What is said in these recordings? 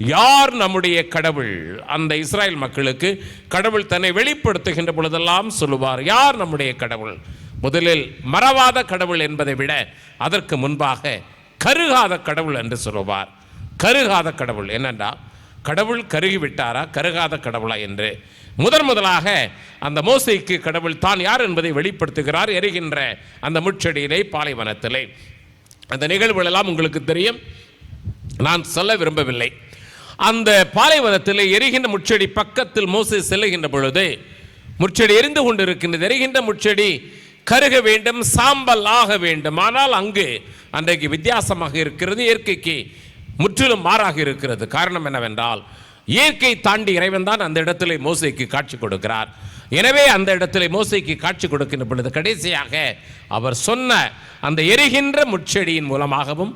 யார் நம்முடைய கடவுள்? அந்த இஸ்ராயல் மக்களுக்கு கடவுள் தன்னை வெளிப்படுத்துகின்ற பொழுதெல்லாம் சொல்லுவார் யார் நம்முடைய கடவுள்? முதலில் மறவாத கடவுள் என்பதை விட அதற்கு முன்பாக கருகாத கடவுள் என்று சொல்லுவார். கருகாத கடவுள் என்னென்றா கடவுள் கருகிவிட்டாரா கருகாத கடவுளா என்று. முதன் முதலாக அந்த மோசைக்கு கடவுள் தான் யார் என்பதை வெளிப்படுத்துகிறார் எரிகின்ற அந்த முச்செடியிலே பாலைவனத்திலே. அந்த நிகழ்வுகளெல்லாம் உங்களுக்கு தெரியும். நான் சொல்ல விரும்பவில்லை. அந்த பாலைவனத்தில் எரிகின்ற முச்செடி பக்கத்தில் மோசை செல்லுகின்ற பொழுது முச்செடி எரிந்து கொண்டிருக்கின்றது. எரிகின்ற முச்செடி கருக வேண்டும் சாம்பல் ஆக வேண்டும். ஆனால் அங்கு அன்றைக்கு வித்தியாசமாக இருக்கிறது. இயற்கைக்கு முற்றிலும் மாறாக இருக்கிறது. காரணம் என்னவென்றால் இயற்கை தாண்டி இறைவன் தான் அந்த இடத்திலே மோசைக்கு காட்சி கொடுக்கிறார். எனவே அந்த இடத்திலே மோசைக்கு காட்சி கொடுக்கின்ற பொழுது கடைசியாக அவர் சொன்ன அந்த எரிகின்ற முச்செடியின் மூலமாகவும்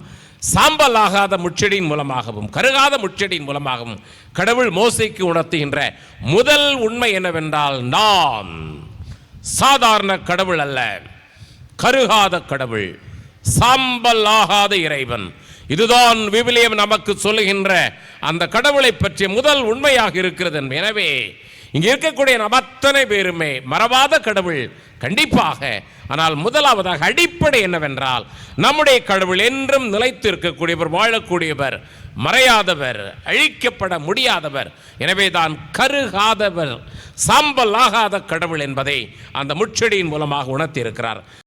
சாம்பல் ஆகாத முச்செடியின் மூலமாகவும் கருகாத முச்செடியின் மூலமாகவும் கடவுள் மோசைக்கு உணர்த்துகின்ற முதல் உண்மை என்னவென்றால் நான் சாதாரண கடவுள் அல்ல கருகாத கடவுள் சாம்பல் ஆகாத இறைவன். இதுதான் விவிலியம் நமக்கு சொல்லுகின்ற அந்த கடவுளை பற்றிய முதல் உண்மையாக இருக்கிறது எனவே இங்கே இருக்கக்கூடிய நம் அத்தனை பேருமே மறவாத கடவுள். கண்டிப்பாக. ஆனால் முதலாவதாக அடிப்படை என்னவென்றால் நம்முடைய கடவுள் என்றும் நிலைத்து இருக்கக்கூடியவர் வாழக்கூடியவர் மறையாதவர் அழிக்கப்பட முடியாதவர். எனவே தான் கருகாதவர் சாம்பல் ஆகாத கடவுள் என்பதை அந்த முச்செடியின் மூலமாக உணர்த்தி இருக்கிறார்